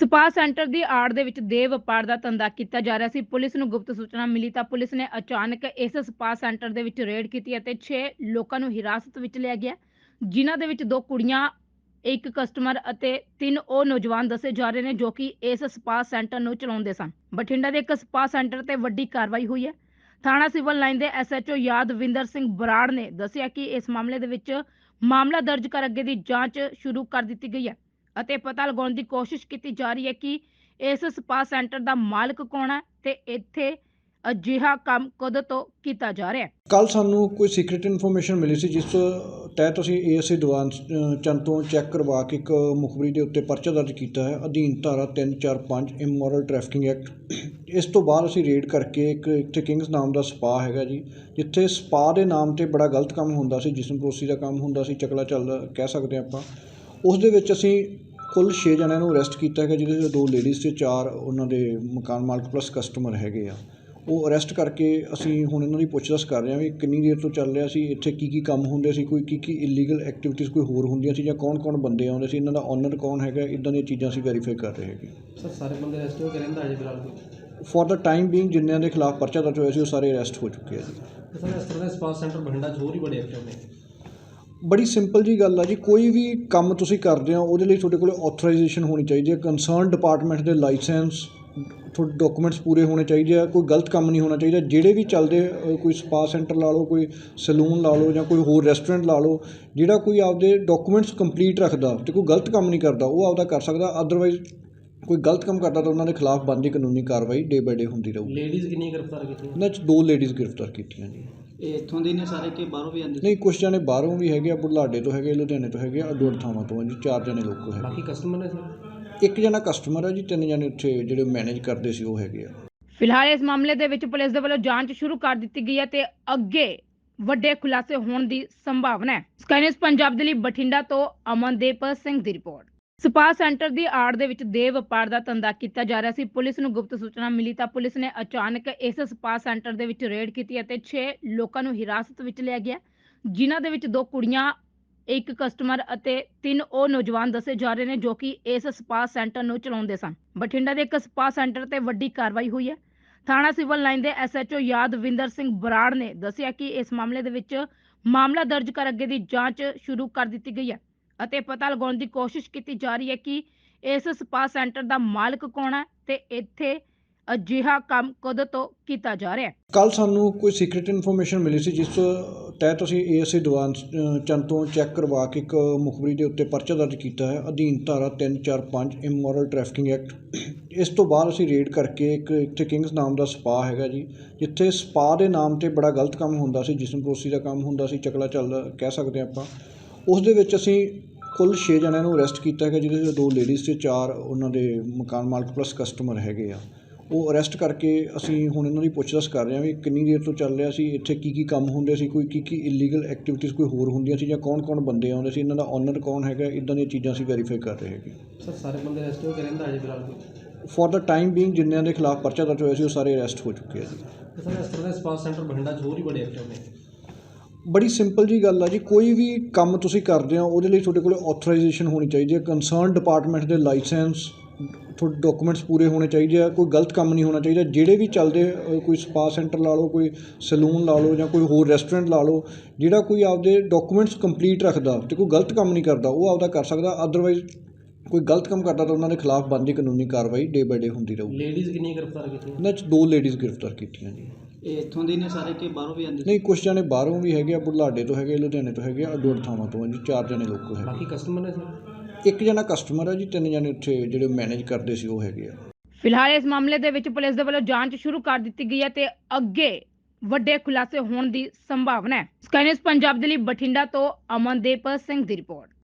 Spa centre ਦੀ ਆੜ ਦੇ ਵਿੱਚ ਦੇ ਵਪਾਰ ਦਾ ਧੰਦਾ ਕੀਤਾ ਜਾ ਰਿਹਾ ਸੀ। ਪੁਲਿਸ ਨੂੰ ਗੁਪਤ ਸੂਚਨਾ ਮਿਲੀ ਤਾਂ ਪੁਲਿਸ ਨੇ ਅਚਾਨਕ ਇਸ ਸਪਾ ਸੈਂਟਰ ਦੇ ਵਿੱਚ ਰੇਡ ਕੀਤੀ ਅਤੇ 6 ਲੋਕਾਂ ਨੂੰ ਹਿਰਾਸਤ ਵਿੱਚ ਲਿਆ ਗਿਆ। ਜਿਨ੍ਹਾਂ ਦੇ ਵਿੱਚ ਦੋ ਕੁੜੀਆਂ, ਇੱਕ ਕਸਟਮਰ ਅਤੇ ਤਿੰਨ ਉਹ ਨੌਜਵਾਨ ਦੱਸੇ ਜਾ ਰਹੇ ਨੇ ਜੋ ਕਿ ਇਸ ਸਪਾ ਸੈਂਟਰ ਨੂੰ ਚਲਾਉਂਦੇ ਸਨ। ਬਠਿੰਡਾ ਦੇ ਇੱਕ ਸਪਾ ਸੈਂਟਰ ਤੇ ਵੱਡੀ ਕਾਰਵਾਈ ਹੋਈ ਹੈ। ਥਾਣਾ ਸਿਵਲ ਲਾਈਨ ਦੇ ਐਸਐਚਓ ਯਾਦਵਿੰਦਰ ਸਿੰਘ ਬਰਾੜ ਨੇ ਦੱਸਿਆ ਕਿ ਇਸ ਮਾਮਲੇ ਦੇ ਵਿੱਚ ਮਾਮਲਾ ਦਰਜ ਕਰ ਅੱਗੇ ਦੀ ਜਾਂਚ ਸ਼ੁਰੂ ਕਰ ਦਿੱਤੀ ਗਈ ਹੈ। ਅਤੇ ਪਤਾ ਲਗਾਉਣ ਦੀ ਕੋਸ਼ਿਸ਼ ਕੀਤੀ ਜਾ ਰਹੀ ਹੈ ਕਿ ਇਸ ਸਪਾ ਸੈਂਟਰ ਦਾ ਮਾਲਕ ਕੌਣ ਹੈ ਤੇ ਇੱਥੇ ਅਜਿਹਾ ਕੰਮ ਕਦੋਂ ਤੋਂ ਕੀਤਾ ਜਾ ਰਿਹਾ ਹੈ? ਕੱਲ ਸਾਨੂੰ ਕੋਈ ਸੀਕ੍ਰੀਟ ਇਨਫੋਰਮੇਸ਼ਨ ਮਿਲੀ ਸੀ ਜਿਸ ਤਹਿਤ ਅਸੀਂ ਏਐਸਏ ਦੀਵਾਨ ਅ, ਚੰਦ ਤੋਂ ਚੈੱਕ ਕਰਵਾ ਕੇ ਇੱਕ ਮੁਖਬਰੀ ਦੇ ਉੱਤੇ ਪਰਚਾ ਦਰਜ ਕੀਤਾ ਹੈ ਅਧੀਨ ਧਾਰਾ 345 ਇਮੋਰਲ ਟ੍ਰੈਫਿਕਿੰਗ ਐਕਟ ਇਸ ਤੋਂ ਬਾਅਦ ਅਸੀਂ ਰੇਡ ਕਰਕੇ ਇੱਕ ਇੱਥੇ ਕਿੰਗਸ ਨਾਮ ਦਾ ਸਪਾ ਹੈਗਾ ਜੀ ਜਿੱਥੇ ਸਪਾ ਦੇ ਨਾਮ ਤੇ ਬੜਾ ਗਲਤ ਕੰਮ ਹੁੰਦਾ ਸੀ ਜਿਸਮ ਪਰੋਸੀ ਦਾ ਕੰਮ ਹੁੰਦਾ ਸੀ ਚਕਲਾ ਚੱਲਦਾ ਕਹਿ ਸਕਦੇ ਹਾਂ ਆਪਾਂ। ਉਸ ਦੇ ਵਿੱਚ ਅਸੀਂ ਕੁੱਲ 6 ਜਣਿਆਂ ਨੂੰ ਅਰੈਸਟ ਕੀਤਾ ਹੈਗਾ ਜਿਹਦੇ ਵਿੱਚ ਦੋ ਲੇਡੀਜ਼ ਤੇ ਚਾਰ ਉਹਨਾਂ ਦੇ ਮਕਾਨ ਮਾਲਕ ਪਲੱਸ ਕਸਟਮਰ ਹੈਗੇ ਆ। ਉਹ ਅਰੈਸਟ ਕਰਕੇ ਅਸੀਂ ਹੁਣ ਇਹਨਾਂ ਦੀ ਪੁੱਛਗਿੱਛ ਕਰ ਰਹੇ ਹਾਂ ਵੀ ਕਿੰਨੀ ਦੇਰ ਤੋਂ ਚੱਲ ਰਿਹਾ ਸੀ ਇੱਥੇ ਕੀ ਕੀ ਕੰਮ ਹੁੰਦੇ ਸੀ ਕੋਈ ਕੀ ਕੀ ਇਲੀਗਲ ਐਕਟੀਵਿਟੀਜ਼ ਕੋਈ ਹੋਰ ਹੁੰਦੀਆਂ ਸੀ ਜਾਂ ਕੌਣ-ਕੌਣ ਬੰਦੇ ਆਉਂਦੇ ਸੀ ਇਹਨਾਂ ਦਾ ਓਨਰ ਕੌਣ ਹੈਗਾ ਇਦਾਂ ਦੀਆਂ ਚੀਜ਼ਾਂ ਅਸੀਂ ਵੈਰੀਫਾਈ ਕਰ ਰਹੇ ਹੈਗੇ ਸਰ ਸਾਰੇ ਬੰਦੇ ਅਰੈਸਟ ਹੋ ਕੇ ਰਹਿੰਦਾ ਅਜੇ ਫਿਲਹਾਲ ਕੋਈ? ਫॉर ਦਾ ਟਾਈਮ ਬੀਇੰਗ ਜਿਨ੍ਹਾਂ ਦੇ ਖਿਲਾਫ ਪਰਚਾ ਦਰਜ ਹੋਇਆ ਸੀ ਉਹ ਸਾਰੇ ਅਰੈਸਟ ਹੋ ਚੁੱਕੇ ਆ ਜੀ। ਸਰ ਇਸ ਤਰ੍ਹਾਂ ਦੇ ਸਪਾ ਸੈਂਟਰ ਬਠਿੰਡਾ 'ਚ ਹੋਰ ਹੀ ਬੜੇ ਐਕਟਿਵ ਨੇ ਬੜੀ ਸਿੰਪਲ ਜੀ ਗੱਲ ਆ ਜੀ ਕੋਈ ਵੀ ਕੰਮ ਤੁਸੀਂ ਕਰਦੇ ਹੋ ਉਹਦੇ ਲਈ ਤੁਹਾਡੇ ਕੋਲ ਆਥੋਰਾਈਜੇਸ਼ਨ ਹੋਣੀ ਚਾਹੀਦੀ ਹੈ ਕੰਸਰਨ ਡਿਪਾਰਟਮੈਂਟ ਦੇ ਲਾਇਸੈਂਸ ਤੁਹਾਡੇ ਡਾਕੂਮੈਂਟਸ ਪੂਰੇ ਹੋਣੇ ਚਾਹੀਦੇ ਆ ਕੋਈ ਗਲਤ ਕੰਮ ਨਹੀਂ ਹੋਣਾ ਚਾਹੀਦਾ ਜਿਹੜੇ ਵੀ ਚੱਲਦੇ ਕੋਈ ਸਪਾ ਸੈਂਟਰ ਲਾ ਲਓ ਕੋਈ ਸਲੂਨ ਲਾ ਲਓ ਜਾਂ ਕੋਈ ਹੋਰ ਰੈਸਟੋਰੈਂਟ ਲਾ ਲਓ ਜਿਹੜਾ ਕੋਈ ਆਪਦੇ ਡਾਕੂਮੈਂਟਸ ਕੰਪਲੀਟ ਰੱਖਦਾ ਤੇ ਕੋਈ ਗਲਤ ਕੰਮ ਨਹੀਂ ਕਰਦਾ ਉਹ ਆਪਦਾ ਕਰ ਸਕਦਾ ਅਦਰਵਾਈਜ਼ ਕੋਈ ਗਲਤ ਕੰਮ ਕਰਦਾ ਤਾਂ ਉਹਨਾਂ ਦੇ ਖਿਲਾਫ ਬਣਦੀ ਕਾਨੂੰਨੀ ਕਾਰਵਾਈ ਡੇ ਬਾਏ ਡੇ ਹੁੰਦੀ ਰਹੂਗੀ। ਲੇਡੀਜ਼ ਕਿੰਨੀਆਂ ਗ੍ਰਿਫਤਾਰ ਕੀਤੀਆਂ? 'ਚ ਦੋ ਲੇਡੀਜ਼ ਗ੍ਰਿਫਤਾਰ ਕੀਤੀਆਂ ਜੀ। ਇਹ ਇੱਥੋਂ ਦੇ ਨੇ ਸਾਰੇ ਕਿ ਬਾਹਰੋਂ ਵੀ ਆਉਂਦੇ? ਨਹੀਂ ਕੁਛ ਜਣੇ ਬਾਹਰੋਂ ਵੀ ਹੈਗੇ ਆ ਬੁਢਲਾਡੇ ਤੋਂ ਹੈਗੇ ਲੁਧਿਆਣੇ ਤੋਂ ਹੈਗੇ ਆ ਅੱਡੋ ਅੱਡ ਥਾਵਾਂ ਤੋਂ ਆ ਜੀ ਚਾਰ ਜਣੇ ਲੋਕੋ ਹੈਗੇ। ਬਾਕੀ ਕਸਟਮਰ ਨੇ ਸਰ? ਇੱਕ ਜਣਾ ਕਸਟਮਰ ਆ ਜੀ ਤਿੰਨ ਜਣੇ ਉੱਥੇ ਜਿਹੜੇ ਮੈਨੇਜ ਕਰਦੇ ਸੀ ਉਹ ਹੈਗੇ ਆ। ਫਿਲਹਾਲ ਇਸ ਮਾਮਲੇ ਦੇ ਵਿੱਚ ਪੁਲਿਸ ਦੇ ਵੱਲੋਂ ਜਾਂਚ ਸ਼ੁਰੂ ਕਰ ਦਿੱਤੀ ਗਈ ਹੈ ਤੇ ਅੱਗੇ ਵੱਡੇ ਖੁਲਾਸੇ ਹੋਣ ਦੀ ਸੰਭਾਵਨਾ ਹੈ। ਸਕਾਈਨਸ ਪੰਜਾਬ ਦੇ ਲਈ ਬਠਿੰਡਾ ਤੋਂ ਅਮਨਦੀਪ ਸਿੰਘ ਦੀ ਰਿਪੋਰਟ। ਸਪਾ ਸੈਂਟਰ ਦੀ ਆੜ ਦੇ ਵਿੱਚ ਦੇ ਵਪਾਰ ਦਾ ਧੰਦਾ ਕੀਤਾ ਜਾ ਰਿਹਾ ਸੀ। ਪੁਲਿਸ ਨੂੰ ਗੁਪਤ ਸੂਚਨਾ ਮਿਲੀ ਤਾਂ ਪੁਲਿਸ ਨੇ ਅਚਾਨਕ ਇਸ ਸਪਾ ਸੈਂਟਰ ਦੇ ਵਿੱਚ ਰੇਡ ਕੀਤੀ ਅਤੇ 6 ਲੋਕਾਂ ਨੂੰ ਹਿਰਾਸਤ ਵਿੱਚ ਲਿਆ ਗਿਆ, ਜਿਨ੍ਹਾਂ ਦੇ ਵਿੱਚ ਦੋ ਕੁੜੀਆਂ, ਇੱਕ ਕਸਟਮਰ ਅਤੇ ਤਿੰਨ ਉਹ ਨੌਜਵਾਨ ਦੱਸੇ ਜਾ ਰਹੇ ਨੇ ਜੋ ਕਿ ਇਸ ਸਪਾ ਸੈਂਟਰ ਨੂੰ ਚਲਾਉਂਦੇ ਸਨ। ਬਠਿੰਡਾ ਦੇ ਇੱਕ ਸਪਾ ਸੈਂਟਰ ਤੇ ਵੱਡੀ ਕਾਰਵਾਈ ਹੋਈ ਹੈ। ਥਾਣਾ ਸਿਵਲ ਲਾਈਨ ਦੇ ਐਸਐਚਓ ਯਾਦਵਿੰਦਰ ਸਿੰਘ ਬਰਾੜ ਨੇ ਦੱਸਿਆ ਕਿ ਇਸ ਮਾਮਲੇ ਦੇ ਵਿੱਚ ਮਾਮਲਾ ਦਰਜ ਕਰ ਅੱਗੇ ਦੀ ਜਾਂਚ ਸ਼ੁਰੂ ਕਰ ਦਿੱਤੀ ਗਈ ਹੈ। ਅਤੇ ਪਤਾ ਲਗਾਉਣ ਦੀ ਕੋਸ਼ਿਸ਼ ਕੀਤੀ ਜਾ ਰਹੀ ਹੈ ਕਿ ਇਸ ਸਪਾ ਸੈਂਟਰ ਦਾ ਮਾਲਕ ਕੌਣ ਹੈ ਤੇ ਇੱਥੇ ਅਜਿਹਾ ਕੰਮ ਕਦੋਂ ਤੋਂ ਕੀਤਾ ਜਾ ਰਿਹਾ ਹੈ? ਕੱਲ ਸਾਨੂੰ ਕੋਈ ਸੀਕ੍ਰੀਟ ਇਨਫੋਰਮੇਸ਼ਨ ਮਿਲੀ ਸੀ ਜਿਸ ਤਹਿਤ ਅਸੀਂ ਏਐਸਏ ਦੀਵਾਨ ਅ, ਚੰਦ ਤੋਂ ਚੈੱਕ ਕਰਵਾ ਕੇ ਇੱਕ ਮੁਖਬਰੀ ਦੇ ਉੱਤੇ ਪਰਚਾ ਦਰਜ ਕੀਤਾ ਹੈ ਅਧੀਨ ਧਾਰਾ 345 ਇਮੋਰਲ ਟ੍ਰੈਫਿਕਿੰਗ ਐਕਟ ਇਸ ਤੋਂ ਬਾਅਦ ਅਸੀਂ ਰੇਡ ਕਰਕੇ ਇੱਕ ਇੱਥੇ ਕਿੰਗਸ ਨਾਮ ਦਾ ਸਪਾ ਹੈਗਾ ਜੀ ਜਿੱਥੇ ਸਪਾ ਦੇ ਨਾਮ ਤੇ ਬੜਾ ਗਲਤ ਕੰਮ ਹੁੰਦਾ ਸੀ ਜਿਸਮ ਪਰੋਸੀ ਦਾ ਕੰਮ ਹੁੰਦਾ ਸੀ ਚਕਲਾ ਚੱਲਦਾ ਕਹਿ ਸਕਦੇ ਹਾਂ ਆਪਾਂ। ਉਸ ਦੇ ਵਿੱਚ ਅਸੀਂ ਕੁੱਲ 6 ਜਣਿਆਂ ਨੂੰ ਅਰੈਸਟ ਕੀਤਾ ਹੈਗਾ ਜਿਹਦੇ ਵਿੱਚ ਦੋ ਲੇਡੀਜ਼ ਤੇ ਚਾਰ ਉਹਨਾਂ ਦੇ ਮਕਾਨ ਮਾਲਕ ਪਲੱਸ ਕਸਟਮਰ ਹੈਗੇ ਆ। ਉਹ ਅਰੈਸਟ ਕਰਕੇ ਅਸੀਂ ਹੁਣ ਇਹਨਾਂ ਦੀ ਪੁੱਛਗਿੱਛ ਕਰ ਰਹੇ ਹਾਂ ਵੀ ਕਿੰਨੀ ਦੇਰ ਤੋਂ ਚੱਲ ਰਿਹਾ ਸੀ ਇੱਥੇ ਕੀ ਕੀ ਕੰਮ ਹੁੰਦੇ ਸੀ ਕੋਈ ਕੀ ਕੀ ਇਲੀਗਲ ਐਕਟੀਵਿਟੀਜ਼ ਕੋਈ ਹੋਰ ਹੁੰਦੀਆਂ ਸੀ ਜਾਂ ਕੌਣ-ਕੌਣ ਬੰਦੇ ਆਉਂਦੇ ਸੀ ਇਹਨਾਂ ਦਾ ਓਨਰ ਕੌਣ ਹੈਗਾ ਇਦਾਂ ਦੀਆਂ ਚੀਜ਼ਾਂ ਅਸੀਂ ਵੈਰੀਫਾਈ ਕਰ ਰਹੇ ਹੈਗੇ। ਸਰ ਸਾਰੇ ਬੰਦੇ ਅਰੈਸਟ ਹੋ ਕੇ ਰਹਿੰਦਾ ਅਜੇ ਫਿਲਹਾਲ ਕੋਈ? ਫॉर ਦਾ ਟਾਈਮ ਬੀਇੰਗ ਜਿਨ੍ਹਾਂ ਦੇ ਖਿਲਾਫ ਪਰਚਾ ਦਰਜ ਹੋਇਆ ਸੀ ਉਹ ਸਾਰੇ ਅਰੈਸਟ ਹੋ ਚੁੱਕੇ ਆ ਜੀ। ਸਰ ਇਸ ਤਰ੍ਹਾਂ ਦੇ ਸਪਾ ਸੈਂਟਰ ਬਠਿੰਡਾ ਹੀ ਬੜੇ ਐਕਟਿਵ ਨੇ। ਬੜੀ ਸਿੰਪਲ ਜੀ ਗੱਲ ਆ ਜੀ ਕੋਈ ਵੀ ਕੰਮ ਤੁਸੀਂ ਕਰਦੇ ਹੋ ਉਹਦੇ ਲਈ ਤੁਹਾਡੇ ਕੋਲ ਆਥੋਰਾਈਜੇਸ਼ਨ ਹੋਣੀ ਚਾਹੀਦੀ ਹੈ ਕੰਸਰਨ ਡਿਪਾਰਟਮੈਂਟ ਦੇ ਲਾਇਸੈਂਸ ਤੁਹਾਡੇ ਡਾਕੂਮੈਂਟਸ ਪੂਰੇ ਹੋਣੇ ਚਾਹੀਦੇ ਆ ਕੋਈ ਗਲਤ ਕੰਮ ਨਹੀਂ ਹੋਣਾ ਚਾਹੀਦਾ ਜਿਹੜੇ ਵੀ ਚੱਲਦੇ ਕੋਈ ਸਪਾ ਸੈਂਟਰ ਲਾ ਲਓ ਕੋਈ ਸਲੂਨ ਲਾ ਲਓ ਜਾਂ ਕੋਈ ਹੋਰ ਰੈਸਟੋਰੈਂਟ ਲਾ ਲਓ ਜਿਹੜਾ ਕੋਈ ਆਪਦੇ ਡਾਕੂਮੈਂਟਸ ਕੰਪਲੀਟ ਰੱਖਦਾ ਤੇ ਕੋਈ ਗਲਤ ਕੰਮ ਨਹੀਂ ਕਰਦਾ ਉਹ ਆਪਦਾ ਕਰ ਸਕਦਾ ਅਦਰਵਾਈਜ਼ ਕੋਈ ਗਲਤ ਕੰਮ ਕਰਦਾ ਤਾਂ ਉਹਨਾਂ ਦੇ ਖਿਲਾਫ ਬਣਦੀ ਕਾਨੂੰਨੀ ਕਾਰਵਾਈ ਡੇ ਬਾਏ ਡੇ ਹੁੰਦੀ ਰਹੂਗੀ ਲੇਡੀਜ਼ ਕਿੰਨੀਆਂ ਗ੍ਰਿਫਤਾਰ ਕੀਤੀਆਂ? ਇਹਨਾਂ 'ਚ ਦੋ ਲੇਡੀਜ਼ ਗ੍ਰਿਫਤਾਰ ਕੀਤੀਆਂ ਜੀ। ਇਹ ਇੱਥੋਂ ਦੇ ਨੇ ਸਾਰੇ ਕਿ ਬਾਹਰੋਂ ਵੀ ਆਉਂਦੇ? ਨਹੀਂ ਕੁਛ ਜਣੇ ਬਾਹਰੋਂ ਵੀ ਹੈਗੇ ਆ ਬੁਢਲਾਡੇ ਤੋਂ ਹੈਗੇ ਲੁਧਿਆਣੇ ਤੋਂ ਹੈਗੇ ਆ ਅੱਡੋ ਅੱਡ ਥਾਵਾਂ ਤੋਂ ਆ ਜੀ ਚਾਰ ਜਣੇ ਲੋਕੋ ਹੈਗੇ। ਬਾਕੀ ਕਸਟਮਰ ਨੇ ਸਰ? ਇੱਕ ਜਣਾ ਕਸਟਮਰ ਆ ਜੀ ਤਿੰਨ ਜਣੇ ਉੱਥੇ ਜਿਹੜੇ ਮੈਨੇਜ ਕਰਦੇ ਸੀ ਉਹ ਹੈਗੇ ਆ। ਫਿਲਹਾਲ ਇਸ ਮਾਮਲੇ ਦੇ ਵਿੱਚ ਪੁਲਿਸ ਦੇ ਵੱਲੋਂ ਜਾਂਚ ਸ਼ੁਰੂ ਕਰ ਦਿੱਤੀ ਗਈ ਹੈ ਤੇ ਅੱਗੇ ਵੱਡੇ ਖੁਲਾਸੇ ਹੋਣ ਦੀ ਸੰਭਾਵਨਾ ਹੈ। ਸਕਾਈਨਸ ਪੰਜਾਬ ਦੇ ਲਈ ਬਠਿੰਡਾ ਤੋਂ ਅਮਨਦੀਪ ਸਿੰਘ ਦੀ ਰਿਪੋਰਟ।